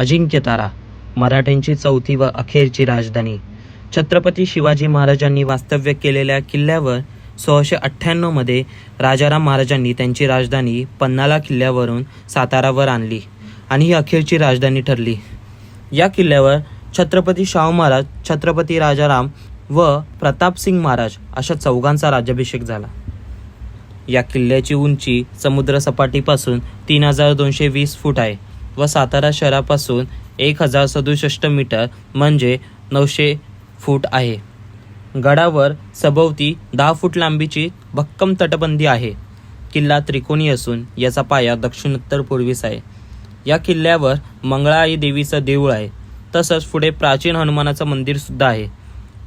अजिंक्यतारा मराठ्यांची चौथी व अखेरची राजधानी. छत्रपती शिवाजी महाराजांनी वास्तव्य केलेल्या किल्ल्यावर सोळाशे अठ्ठ्याण्णवमध्ये राजाराम महाराजांनी त्यांची राजधानी पन्नाला किल्ल्यावरून सातारावर आणली आणि ही अखेरची राजधानी ठरली. या किल्ल्यावर छत्रपती शाहू महाराज छत्रपती राजाराम व प्रतापसिंग महाराज अशा चौघांचा राज्याभिषेक झाला. या किल्ल्याची उंची समुद्रसपाटीपासून तीन हजार दोनशे वीस फूट आहे. व सातारा शहरापासून एक हजार सदुसष्ट मीटर म्हणजे नऊशे फूट आहे. गडावर सभोवती दहा फूट लांबीची भक्कम तटबंदी आहे. किल्ला त्रिकोणी असून याचा पाया दक्षिणोत्तर पूर्वीस आहे. या किल्ल्यावर मंगळाई देवीचं देऊळ आहे. तसंच पुढे प्राचीन हनुमानाचं मंदिरसुद्धा आहे.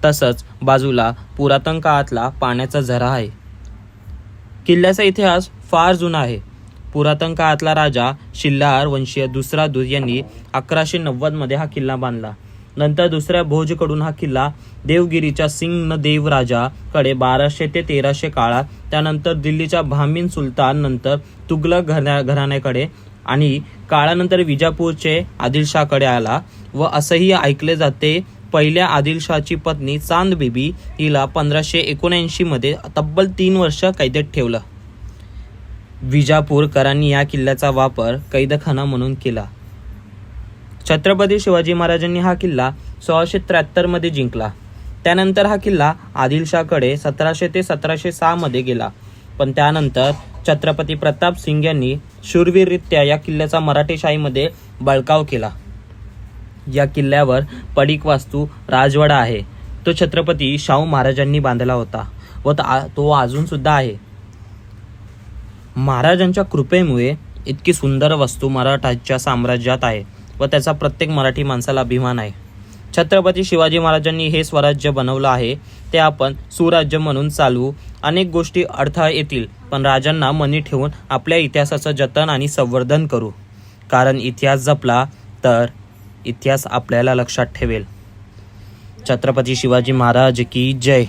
तसंच बाजूला पुरातन काळातला पाण्याचा झरा आहे. किल्ल्याचा इतिहास फार जुना आहे. पुरातन काळातला राजा शिल्लार वंशीय दुसरा दूत यांनी अकराशे नव्वदमध्ये हा किल्ला बांधला. नंतर दुसऱ्या भोजकडून हा किल्ला देवगिरीच्या सिंग देव राजाकडे बाराशे ते तेराशे काळात त्यानंतर दिल्लीच्या भामीन सुलतान नंतर तुगलक घरा घराण्याकडे आणि काळानंतर विजापूरचे आदिलशाहकडे आला व असंही ऐकले जाते पहिल्या आदिलशाहची पत्नी चांद बीबी हिला पंधराशे एकोणऐंशीमध्ये तब्बल तीन वर्ष कैदेत ठेवलं. विजापूरकरांनी या किल्ल्याचा वापर कैदखाना म्हणून केला. छत्रपती शिवाजी महाराजांनी हा किल्ला सोळाशे त्र्याहत्तरमध्ये जिंकला. त्यानंतर हा किल्ला आदिलशाहकडे सतराशे ते सतराशे सहामध्ये गेला. पण त्यानंतर छत्रपती प्रताप सिंग यांनी शूरवीररित्या या किल्ल्याचा मराठेशाहीमध्ये बळकाव केला. या किल्ल्यावर पडीक वास्तू राजवाडा आहे. तो छत्रपती शाहू महाराजांनी बांधला होता व ता- तो अजूनसुद्धा आहे. महाराजांच्या कृपेमुळे इतकी सुंदर वस्तू मराठाच्या साम्राज्यात आहे व त्याचा प्रत्येक मराठी माणसाला अभिमान आहे. छत्रपती शिवाजी महाराजांनी हे स्वराज्य बनवलं आहे ते आपण सुराज्य म्हणून चालवू. अनेक गोष्टी अडथळा येतील पण राजांना मनी ठेवून आपल्या इतिहासाचं जतन आणि संवर्धन करू. कारण इतिहास जपला तर इतिहास आपल्याला लक्षात ठेवेल. छत्रपती शिवाजी महाराज की जय.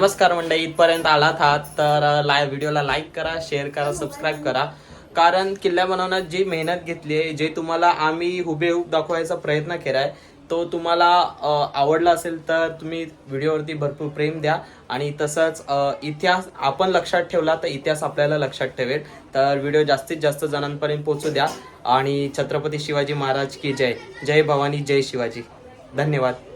नमस्कार मंडळी इथपर्यंत आलात आहात तर लाय व्हिडिओला लाईक करा शेअर करा सबस्क्राईब करा. कारण किल्ला बनवण्यात जी मेहनत घेतली आहे जे तुम्हाला आम्ही हुबेहूब दाखवायचा प्रयत्न केला आहे तो तुम्हाला आवडला असेल तर तुम्ही व्हिडिओवरती भरपूर प्रेम द्या. आणि तसंच इतिहास आपण लक्षात ठेवला तर इतिहास आपल्याला लक्षात ठेवेल. तर व्हिडिओ जास्तीत जास्त जणांपर्यंत पोहोचू द्या. आणि छत्रपती शिवाजी महाराज की जय. जय भवानी जय शिवाजी. धन्यवाद.